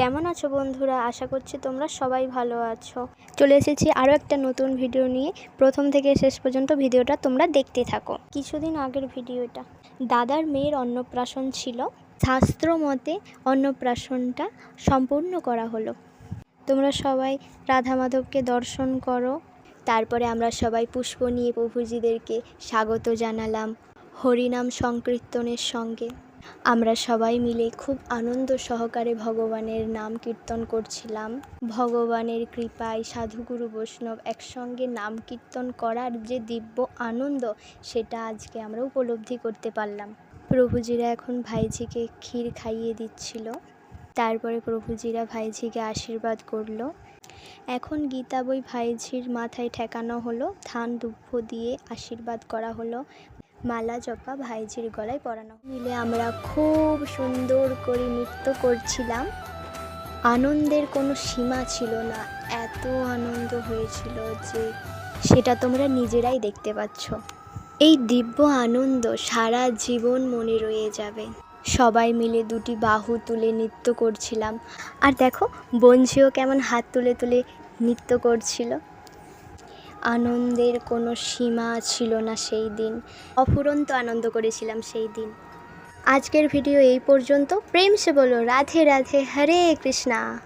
কেমন আছো বন্ধুরা? আশা করছি তোমরা সবাই ভালো আছো। চলে এসেছি আরও একটা নতুন ভিডিও নিয়ে। প্রথম থেকে শেষ পর্যন্ত ভিডিওটা তোমরা দেখতে থাকো। কিছুদিন আগের ভিডিওটা। দাদার মেয়ের অন্নপ্রাশন ছিল। শাস্ত্র মতে অন্নপ্রাশনটা সম্পূর্ণ করা হলো। তোমরা সবাই রাধা মাধবকে দর্শন করো। তারপরে আমরা সবাই পুষ্প নিয়ে প্রভুজিদেরকে স্বাগত জানালাম। হরিনাম সংকীর্তনের সঙ্গে। আমরা সবাই মিলে খুব আনন্দ সহকারে ভগবানের নাম কীর্তন করছিলাম। ভগবানের কৃপায় সাধুগুরু বৈষ্ণব একসঙ্গে নাম কীর্তন করার যে দিব্য আনন্দ, সেটা আজকে আমরা উপলব্ধি করতে পারলাম। প্রভুজিরা এখন ভাইঝিকে ক্ষীর খাইয়ে দিচ্ছিল। তারপরে প্রভুজিরা ভাইঝিকে আশীর্বাদ করল। এখন গীতা বই ভাইঝির মাথায় ঠেকানো হলো, ধান দুব্য দিয়ে আশীর্বাদ করা হলো। মালা জপা ভাইঝির গলায় পরানো। মিলে আমরা খুব সুন্দর করে নৃত্য করছিলাম। আনন্দের কোনো সীমা ছিল না। এত আনন্দ হয়েছিল যে সেটা তোমরা নিজেরাই দেখতে পাচ্ছ। এই দিব্য আনন্দ সারা জীবন মনে রয়ে যাবে। সবাই মিলে দুটি বাহু তুলে নৃত্য করছিলাম। আর দেখো বঞ্ঝিও কেমন হাত তুলে তুলে নৃত্য করছিল। আনন্দের কোনো সীমা ছিল না সেই দিন। অফুরন্ত আনন্দ করেছিলাম সেই দিন। আজকের ভিডিও এই পর্যন্ত। প্রেম সে বলো, রাধে রাধে, হরে কৃষ্ণা।